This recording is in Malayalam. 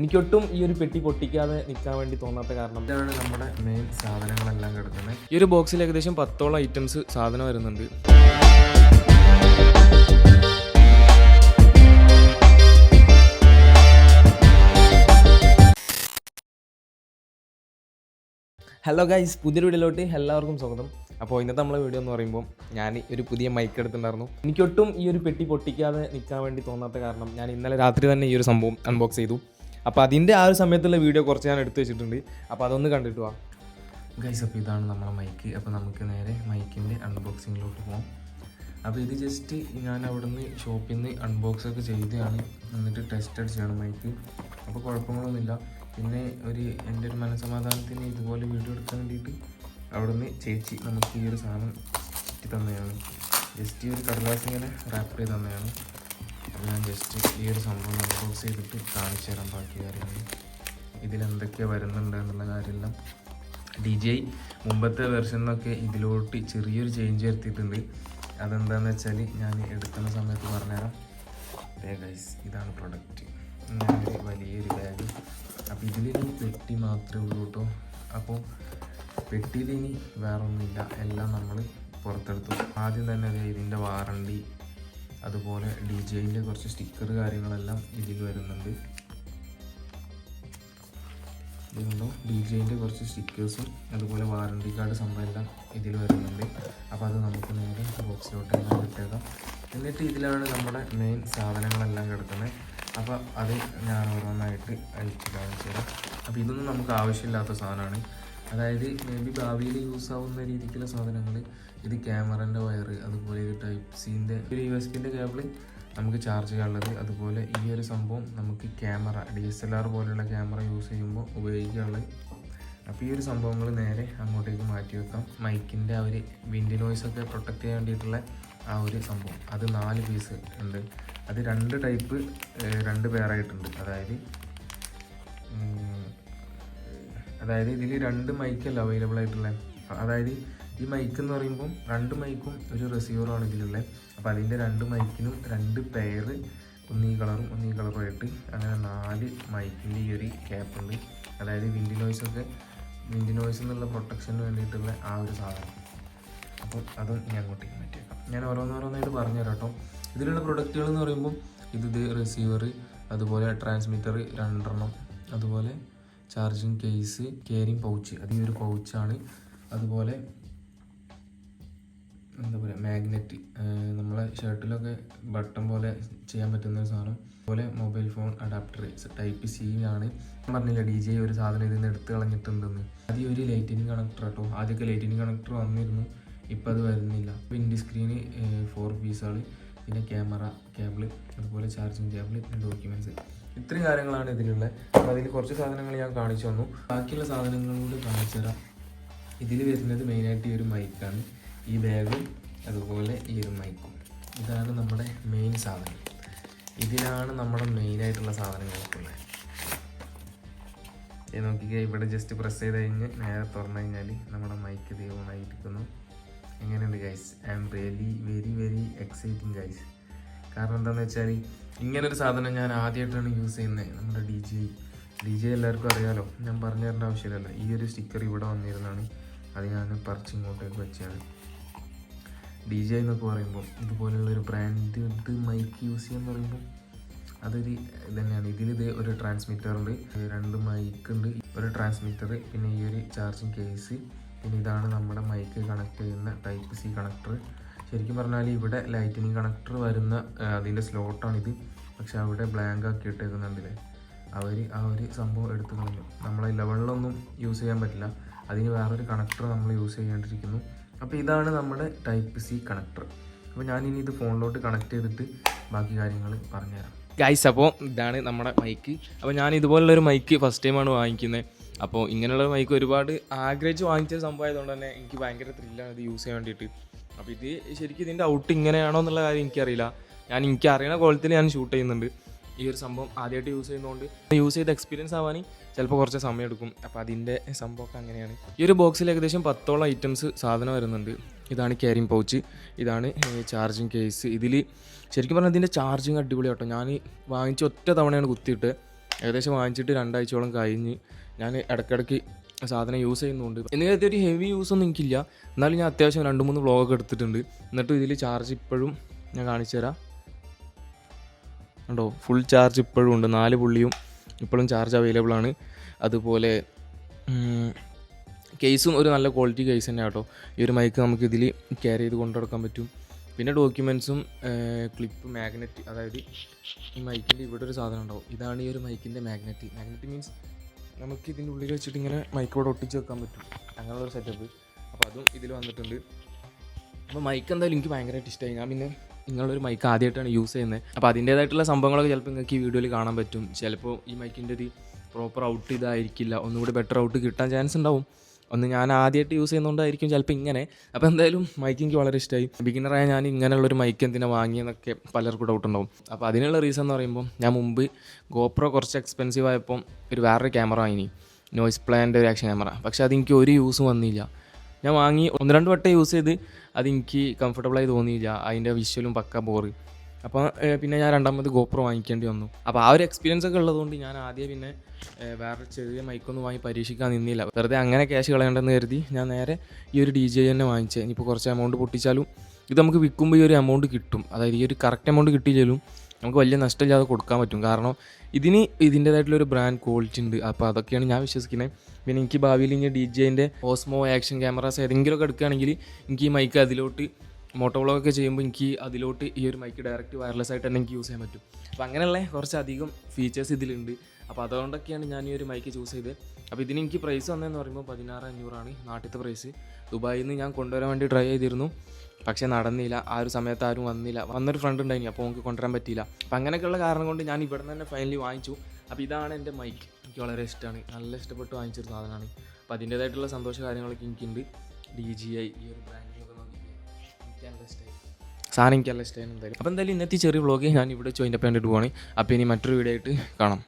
എനിക്കൊട്ടും ഈ ഒരു പെട്ടി പൊട്ടിക്കാതെ നിൽക്കാൻ വേണ്ടി തോന്നാത്ത കാരണം. ഇതാണ് നമ്മുടെ മെയിൻ സാധനങ്ങളെല്ലാം കിടക്കുന്നത്. ഈ ഒരു ബോക്സിൽ ഏകദേശം പത്തോളം ഐറ്റംസ് സാധനം വരുന്നുണ്ട്. ഹലോ ഗൈസ് പുതിയൊരു വീഡിയോയിലോട്ട് എല്ലാവർക്കും സ്വാഗതം. അപ്പോൾ ഇന്നത്തെ നമ്മളെ വീഡിയോ എന്ന് പറയുമ്പോൾ ഞാൻ ഒരു പുതിയ മൈക്ക് എടുത്തിട്ടുണ്ടായിരുന്നു. എനിക്കൊട്ടും ഈ ഒരു പെട്ടി പൊട്ടിക്കാതെ നിൽക്കാൻ വേണ്ടി തോന്നാത്ത കാരണം ഞാൻ ഇന്നലെ രാത്രി തന്നെ ഈ ഒരു സംഭവം അൺബോക്സ് ചെയ്തു. അപ്പോൾ അതിന്റെ ആ ഒരു സമയത്തുള്ള വീഡിയോ കുറച്ച് ഞാൻ എടുത്തു വെച്ചിട്ടുണ്ട്. അപ്പോൾ അതൊന്ന് കണ്ടിട്ട് വാ. ഗൈസ് അപ്പോൾ ഇതാണ് നമ്മളെ മൈക്ക് അപ്പോൾ നമുക്ക് നേരെ മൈക്കിന്റെ അൺബോക്സിങ്ങിലോട്ട് പോകാം അപ്പോൾ ഇത് ജസ്റ്റ് ഞാൻ അവിടുന്ന് ഷോപ്പിൽ നിന്ന് അൺബോക്സ് ഒക്കെ ചെയ്തതാണ്. എന്നിട്ട് ടെസ്റ്റ് അടിച്ചതാണ് മൈക്ക് അപ്പോൾ കുഴപ്പങ്ങളൊന്നുമില്ല. പിന്നെ ഒരു എന്റെ ഒരു മനസ്സമാധാനത്തിന് ഇതുപോലെ വീഡിയോ എടുക്കാൻ വേണ്ടിയിട്ട് അവിടുന്ന് ചേച്ചി നമുക്ക് ഈ ഒരു സാധനം തന്നെയാണ് ജസ്റ്റ് ഈ ഒരു കടലാസ് ഇങ്ങനെ റാപ്പ് ചെയ്ത് തന്നെയാണ് ഞാൻ ജസ്റ്റ് ഈ ഒരു സംഭവം അൺബോക്സ് ചെയ്തിട്ട് കാണിച്ചു തരാം ബാക്കി കാര്യങ്ങൾ. ഇതിലെന്തൊക്കെ വരുന്നുണ്ട് എന്നുള്ള കാര്യമെല്ലാം. ഡി ജെ മുമ്പത്തെ വെർഷൻ എന്നൊക്കെ ഇതിലോട്ട് ചെറിയൊരു ചേഞ്ച് വരുത്തിയിട്ടുണ്ട്. അതെന്താണെന്ന് വെച്ചാൽ ഞാൻ എടുക്കുന്ന സമയത്ത് പറഞ്ഞുതരാം. ദേ ഗൈസ് ഇതാണ് പ്രൊഡക്റ്റ് ഞാനൊരു വലിയൊരു ബാഗ് അപ്പോൾ ഇതിലൊരു പെട്ടി മാത്രമേ ഉള്ളൂ കേട്ടോ അപ്പോൾ പെട്ടിയിൽ ഇനി വേറൊന്നുമില്ല. എല്ലാം നമ്മൾ പുറത്തെടുത്തു. ആദ്യം തന്നെ ഇതിന്റെ വാറണ്ടി അതുപോലെ ഡി ജെയിന്റെ കുറച്ച് സ്റ്റിക്കർ കാര്യങ്ങളെല്ലാം ഇതിൽ വരുന്നുണ്ട്. ഇതുണ്ടോ ഡി ജെയിന്റെ കുറച്ച് സ്റ്റിക്കേഴ്സും അതുപോലെ വാറണ്ടി കാർഡ് സംഭവം എല്ലാം ഇതിൽ വരുന്നുണ്ട്. അപ്പോൾ അത് നമുക്ക് നേരെ ബോക്സിലോട്ട് എല്ലാം ഇട്ടേക്കാം. എന്നിട്ട് ഇതിലാണ് നമ്മുടെ മെയിൻ സാധനങ്ങളെല്ലാം കിടക്കുന്നത്. അപ്പോൾ അത് ഞാൻ ഓരോന്നായിട്ട് അഴിച്ച് കാണിച്ചു തരാം അപ്പോൾ ഇതൊന്നും നമുക്ക് ആവശ്യമില്ലാത്ത സാധനമാണ്. അതായത് മേ ബി ഭാവിയിൽ യൂസ് ആവുന്ന രീതിക്കുള്ള സാധനങ്ങൾ ഇത് ക്യാമറന്റെ വയർ അതുപോലെ ഇത് ടൈപ്പ് സീന്റെ ഒരു യു എസ് ബിന്റെ കേബിൾ നമുക്ക് ചാർജ് ചെയ്യാനുള്ളത്. അതുപോലെ ഈ ഒരു സംഭവം നമുക്ക് camera D S L R പോലെയുള്ള ക്യാമറ യൂസ് ചെയ്യുമ്പോൾ ഉപയോഗിക്കാനുള്ളത്. അപ്പോൾ ഈ ഒരു സംഭവങ്ങൾ നേരെ അങ്ങോട്ടേക്ക് മാറ്റി വെക്കാം. മൈക്കിന്റെ ആ ഒരു വിൻഡ് നോയ്സ് ഒക്കെ പ്രൊട്ടക്റ്റ് ചെയ്യാൻ വേണ്ടിയിട്ടുള്ള ആ ഒരു സംഭവം. അത് നാല് പീസ് ഉണ്ട്. അത് രണ്ട് ടൈപ്പ് രണ്ട് പേരായിട്ടുണ്ട് അതായത് അതായത് ഇതിൽ രണ്ട് മൈക്കല്ല അവൈലബിൾ ആയിട്ടുള്ളത് അതായത് ഈ മൈക്ക് എന്ന് പറയുമ്പം രണ്ട് മൈക്കും ഒരു റിസീവറാണ് ഇതിലുള്ളത് അപ്പോൾ അതിന്റെ രണ്ട് മൈക്കിനും രണ്ട് പെയർ ഒന്നീ കളറും ഒന്നീ കളറും ആയിട്ട് അങ്ങനെ നാല് മൈക്കിന്റെ ഈ ഒരു ക്യാപ്പ് ഉണ്ട്. അതായത് വിൻഡ് നോയ്സൊക്കെ വിൻഡ് നോയ്സ് എന്നുള്ള പ്രൊട്ടക്ഷന് വേണ്ടിയിട്ടുള്ള ആ ഒരു സാധനം. അപ്പോൾ അതും ഞാൻ അങ്ങോട്ടേക്ക് മാറ്റിയേക്കാം ഞാൻ ഓരോന്നോരോന്നായിട്ട് പറഞ്ഞുതരാം കേട്ടോ. ഇതിലുള്ള പ്രൊഡക്റ്റുകൾ എന്ന് പറയുമ്പോൾ ഇത് റിസീവർ അതുപോലെ ട്രാൻസ്മിറ്റർ രണ്ടെണ്ണം അതുപോലെ ചാർജിങ് കേസ് കെയറിങ് പൗച്ച് അത് ഈ ഒരു പൗച്ചാണ് അതുപോലെ എന്താ പറയുക മാഗ്നറ്റ് നമ്മളെ ഷർട്ടിലൊക്കെ ബട്ടൺ പോലെ ചെയ്യാൻ പറ്റുന്ന ഒരു സാധനം. അതുപോലെ mobile phone adapter type C ആണ്. ഞാൻ പറഞ്ഞില്ല ഡി ജെ ഒരു സാധനം ഇതിൽ നിന്ന് എടുത്ത് കളഞ്ഞിട്ടുണ്ടെന്ന്. ആദ്യം ഒരു ലൈറ്റിനിങ് കണക്ടർ കേട്ടോ ആദ്യമൊക്കെ ലൈറ്റിനിങ് കണക്ടർ വന്നിരുന്നു. ഇപ്പം അത് വരുന്നില്ല. വിൻഡ് സ്ക്രീന് ഫോർ പീസുകൾ പിന്നെ ക്യാമറ കേബിൾ അതുപോലെ ചാർജിങ് കേബിൾ ഡോക്യുമെന്റ്സ് ഇത്രയും കാര്യങ്ങളാണ് ഇതിലുള്ളത് അപ്പോൾ അതിൽ കുറച്ച് സാധനങ്ങൾ ഞാൻ കാണിച്ചു തന്നു. ബാക്കിയുള്ള സാധനങ്ങളോട് കാണിച്ചു തരാം. ഇതിൽ വരുന്നത് മെയിനായിട്ട് ഈ ഒരു മൈക്കാണ് ഈ ബാഗും അതുപോലെ ഈ ഒരു മൈക്കും ഇതാണ് നമ്മുടെ മെയിൻ സാധനം. ഇതിലാണ് നമ്മുടെ മെയിനായിട്ടുള്ള സാധനങ്ങളൊക്കെ ഉള്ളത്. ഇത് നോക്കിക്കേ ഇവിടെ ജസ്റ്റ് പ്രസ് ചെയ്ത് കഴിഞ്ഞ് നേരെ തുറന്നു കഴിഞ്ഞാൽ നമ്മുടെ മൈക്ക് ദൈവമായിരിക്കുന്നു എങ്ങനെയുണ്ട് guys I am really very very exciting guys കാരണം എന്താണെന്ന് വെച്ചാൽ ഇങ്ങനൊരു സാധനം ഞാൻ ആദ്യമായിട്ടാണ് യൂസ് ചെയ്യുന്നത് നമ്മുടെ ഡി ജെ ഡി ജെ എല്ലാവർക്കും അറിയാലോ. ഞാൻ പറഞ്ഞു തരേണ്ട ആവശ്യമില്ലല്ലോ. ഈ ഒരു സ്റ്റിക്കർ ഇവിടെ വന്നിരുന്നാണ് അത് ഞാൻ പറിച്ച് ഇങ്ങോട്ടേക്ക് വെച്ചാണ് ഡി ജെ എന്നൊക്കെ പറയുമ്പോൾ ഇതുപോലെയുള്ളൊരു ബ്രാൻഡ് മൈക്ക് യൂസ് ചെയ്യാന്ന് പറയുമ്പോൾ അതൊരു ഇത് തന്നെയാണ് ഇതിൽ ഇത് ഒരു ട്രാൻസ്മിറ്റർ ഉണ്ട്. രണ്ട് മൈക്ക് ഉണ്ട്. ഒരു ട്രാൻസ്മിറ്റർ പിന്നെ ഈ ഒരു ചാർജിങ് കേസ് പിന്നെ ഇതാണ് നമ്മുടെ മൈക്ക് കണക്ട് ചെയ്യുന്ന ടൈപ്പ് സി കണക്ടർ ശരിക്കും പറഞ്ഞാൽ ഇവിടെ ലൈറ്റിനിങ് കണക്ടർ വരുന്ന അതിന്റെ സ്ലോട്ടാണിത് പക്ഷെ അവിടെ ബ്ലാങ്ക് ആക്കി ഇട്ടേക്കുന്നുണ്ടല്ലേ അവർ ആ ഒരു സംഭവം എടുത്തു കളഞ്ഞു. നമ്മളെ ലെവലിലൊന്നും യൂസ് ചെയ്യാൻ പറ്റില്ല. അതിന് വേറൊരു കണക്ടർ നമ്മൾ യൂസ് ചെയ്യേണ്ടിയിരിക്കുന്നു. അപ്പോൾ ഇതാണ് നമ്മുടെ ടൈപ്പ് സി കണക്ടർ അപ്പോൾ ഞാനിനി ഇത് ഫോണിലോട്ട് കണക്ട് ചെയ്തിട്ട് ബാക്കി കാര്യങ്ങൾ പറഞ്ഞുതരാം. ഗൈസ് അപ്പോൾ ഇതാണ് നമ്മുടെ മൈക്ക് അപ്പോൾ ഞാൻ ഇതുപോലുള്ളൊരു മൈക്ക് ഫസ്റ്റ് ടൈമാണ് വാങ്ങിക്കുന്നത്. അപ്പോൾ ഇങ്ങനെയുള്ള മൈക്ക് ഒരുപാട് ആഗ്രഹിച്ച് വാങ്ങിച്ച സംഭവം ആയതുകൊണ്ട് തന്നെ എനിക്ക് ഭയങ്കര ത്രില്ലാണ് ഇത് യൂസ് ചെയ്യാൻ വേണ്ടിയിട്ട്. അപ്പോൾ ഇത് ശരിക്കും ഇതിന്റെ ഔട്ട് ഇങ്ങനെയാണോ എന്നുള്ള കാര്യം എനിക്കറിയില്ല. ഞാൻ എനിക്ക് അറിയണ കോളത്തിൽ ഞാൻ ഷൂട്ട് ചെയ്യുന്നുണ്ട്. ഈ ഒരു സംഭവം ആദ്യമായിട്ട് യൂസ് ചെയ്യുന്നതുകൊണ്ട് യൂസ് ചെയ്ത് എക്സ്പീരിയൻസ് ആവാൻ ചിലപ്പോൾ കുറച്ച് സമയം എടുക്കും. അപ്പോൾ അതിന്റെ സംഭവമൊക്കെ അങ്ങനെയാണ്. ഈ ഒരു ബോക്സിൽ ഏകദേശം പത്തോളം ഐറ്റംസ് സാധനം വരുന്നുണ്ട്. ഇതാണ് ക്യാരിങ് പൗച്ച് ഇതാണ് ചാർജിങ് കേസ് ഇതിൽ ശരിക്കും പറഞ്ഞാൽ ഇതിന്റെ ചാർജിങ് അടിപൊളിയാട്ടോ. ഞാൻ വാങ്ങിച്ച് ഒറ്റ തവണയാണ് കുത്തിയിട്ട് ഏകദേശം വാങ്ങിച്ചിട്ട് രണ്ടാഴ്ചയോളം കഴിഞ്ഞ് ഞാൻ ഇടയ്ക്കിടയ്ക്ക് സാധനം യൂസ് ചെയ്യുന്നുണ്ട്. എന്നിട്ട് ഒരു ഹെവി യൂസ് ഒന്നും എനിക്കില്ല. എന്നാലും ഞാൻ അത്യാവശ്യം രണ്ട് മൂന്ന് വ്ളോഗൊക്കെ എടുത്തിട്ടുണ്ട്. എന്നിട്ട് ഇതിൽ ചാർജ് ഇപ്പോഴും ഞാൻ കാണിച്ചു തരാം. ഉണ്ടോ ഫുൾ ചാർജ് ഇപ്പോഴും ഉണ്ട്. നാല് പുള്ളിയും ഇപ്പോഴും ചാർജ് അവൈലബിൾ ആണ്. അതുപോലെ കേസും ഒരു നല്ല ക്വാളിറ്റി കേസ് തന്നെ കേട്ടോ. ഈ ഒരു മൈക്ക് നമുക്ക് ഇതിൽ ക്യാരി ചെയ്ത് കൊണ്ടുനടക്കാൻ പറ്റും. പിന്നെ ഡോക്യുമെൻസും ക്ലിപ്പ് മാഗ്നറ്റ് അതായത് ഈ മൈക്കിന്റെ ഇവിടെ ഒരു സാധനം ഉണ്ടാവും. ഇതാണ് ഈ ഒരു മൈക്കിന്റെ മാഗ്നറ്റ് മാഗ്നറ്റ് മീൻസ് നമുക്ക് ഇതിന്റെ ഉള്ളിൽ വെച്ചിട്ട് ഇങ്ങനെ മൈക്കോടെ ഒട്ടിച്ച് വെക്കാൻ പറ്റും. അങ്ങനെയുള്ള ഒരു സെറ്റപ്പ് അപ്പോൾ അതും ഇതിൽ വന്നിട്ടുണ്ട്. അപ്പോൾ മൈക്ക് എന്തായാലും എനിക്ക് ഭയങ്കരമായിട്ട് ഇഷ്ടമായി ഞാൻ പിന്നെ നിങ്ങളൊരു മൈക്ക് ആദ്യമായിട്ടാണ് യൂസ് ചെയ്യുന്നത്. അപ്പോൾ അതിന്റേതായിട്ടുള്ള സംഭവങ്ങളൊക്കെ ചിലപ്പോൾ നിങ്ങൾക്ക് ഈ വീഡിയോയിൽ കാണാൻ പറ്റും. ചിലപ്പോൾ ഈ മൈക്കിന്റെ ഒരു പ്രോപ്പർ ഔട്ട് ഇതായിരിക്കില്ല. ഒന്നുകൂടി ബെറ്റർ ഔട്ട് കിട്ടാൻ ചാൻസ് ഉണ്ടാവും. ഒന്ന് ഞാൻ ആദ്യമായിട്ട് യൂസ് ചെയ്യുന്നതുകൊണ്ടായിരിക്കും ചിലപ്പോൾ ഇങ്ങനെ. അപ്പോൾ എന്തായാലും മൈക്ക് എനിക്ക് വളരെ ഇഷ്ടമായി ബിഗിനറായ ഞാൻ ഇങ്ങനെയുള്ളൊരു മൈക്ക് എന്തിനാ വാങ്ങിയെന്നൊക്കെ പലർക്കും ഡൗട്ട് ഉണ്ടാവും. അപ്പോൾ അതിനുള്ള റീസൺ എന്ന് പറയുമ്പോൾ ഞാൻ മുമ്പ് ഗോപ്രോ കുറച്ച് എക്സ്പെൻസീവ് ആയപ്പോൾ ഒരു വേറൊരു ക്യാമറ വാങ്ങി. നോയ്സ് പ്ലാന്റെ ഒരു ആക്ഷൻ ക്യാമറ പക്ഷേ അതെനിക്ക് ഒരു യൂസും വന്നില്ല. ഞാൻ വാങ്ങി ഒന്ന് രണ്ട് വട്ടം യൂസ് ചെയ്ത് അതെനിക്ക് കംഫർട്ടബിളായി തോന്നിയില്ല. അതിന്റെ വിഷ്വലും പക്ക ബോറ് അപ്പോൾ പിന്നെ ഞാൻ രണ്ടാമത് ഗോപ്രോ വാങ്ങിക്കേണ്ടി വന്നു. അപ്പോൾ ആ ഒരു എക്സ്പീരിയൻസ് ഒക്കെ ഉള്ളതുകൊണ്ട് ഞാൻ ആദ്യം പിന്നെ വേറെ ചെറിയ മൈക്കൊന്നും വാങ്ങി പരീക്ഷിക്കാൻ നിന്നില്ല. വെറുതെ അങ്ങനെ ക്യാഷ് കളയണ്ടെന്ന് കരുതി ഞാൻ നേരെ ഈ ഒരു ഡി ജെ തന്നെ വാങ്ങിച്ചത് ഇനിയിപ്പോൾ കുറച്ച് എമൗണ്ട് പൊട്ടിച്ചാലും ഇത് നമുക്ക് വിൽക്കുമ്പോൾ ഈ ഒരു എമൗണ്ട് കിട്ടും. അതായത് ഈ ഒരു കറക്റ്റ് എമൗണ്ട് കിട്ടിയില്ലെങ്കിലും നമുക്ക് വലിയ നഷ്ടമില്ലാതെ കൊടുക്കാൻ പറ്റും. കാരണം ഇതിന് ഇതിന്റേതായിട്ടുള്ളൊരു ബ്രാൻഡ് ക്വാളിറ്റി ഉണ്ട്. അപ്പോൾ അതൊക്കെയാണ് ഞാൻ വിശ്വസിക്കുന്നത് പിന്നെ എനിക്ക് ഭാവിയിൽ ഇനി ഡി ജെന്റെ ഓസ്മോ ആക്ഷൻ ക്യാമറാസ് ഏതെങ്കിലുമൊക്കെ എടുക്കുകയാണെങ്കിൽ എനിക്ക് ഈ മൈക്ക് അതിലോട്ട് മോട്ടോ വ്ളോഗൊക്കെ ചെയ്യുമ്പോൾ എനിക്ക് അതിലോട്ട് ഈ ഒരു മൈക്ക് ഡയറക്റ്റ് വയർലെസ് ആയിട്ട് തന്നെ എനിക്ക് യൂസ് ചെയ്യാൻ പറ്റും. അപ്പോൾ അങ്ങനെയുള്ള കുറച്ചധികം ഫീച്ചേഴ്സ് ഇതിലുണ്ട്. അപ്പോൾ അതുകൊണ്ടൊക്കെയാണ് ഞാൻ ഈ ഒരു മൈക്ക് ചൂസ് ചെയ്തത്. അപ്പോൾ ഇതിന് എനിക്ക് പ്രൈസ് വന്നതെന്ന് പറയുമ്പോൾ പതിനാറ് അഞ്ഞൂറാണ് നാട്ടിലത്തെ പ്രൈസ് ദുബായിൽ നിന്ന് ഞാൻ കൊണ്ടുവരാൻ വേണ്ടി ട്രൈ ചെയ്തിരുന്നു. പക്ഷേ നടന്നില്ല. ആ ഒരു സമയത്ത് ആരും വന്നില്ല. വന്നൊരു ഫ്രണ്ട് ഉണ്ടായിരുന്നു അപ്പോൾ നമുക്ക് കൊണ്ടുവരാൻ പറ്റിയില്ല. അപ്പോൾ അങ്ങനെയൊക്കെയുള്ള കാരണം കൊണ്ട് ഞാൻ ഇവിടെ നിന്ന് തന്നെ ഫൈനലി വാങ്ങിച്ചു. അപ്പോൾ ഇതാണ് എന്റെ മൈക്ക് എനിക്ക് വളരെ ഇഷ്ടമാണ്. നല്ല ഇഷ്ടപ്പെട്ട് വാങ്ങിച്ചൊരു സാധനമാണ്. അപ്പോൾ അതിന്റേതായിട്ടുള്ള സന്തോഷ കാര്യങ്ങളൊക്കെ എനിക്കുണ്ട്. ഡി ജി ഐ ഈ ഒരു ബ്രാൻഡിലൊക്കെ സാധനം എനിക്ക് നല്ല ഇഷ്ടമായി എന്തായാലും. അപ്പോൾ എന്തായാലും ഇന്നത്തെ ചെറിയ വ്ളോഗ് ഞാൻ ഇവിടെ ചോദിന്റെ വേണ്ടിയിട്ട് പോവാണ്. അപ്പോൾ ഇനി മറ്റൊരു വീഡിയോ ആയിട്ട് കാണാം.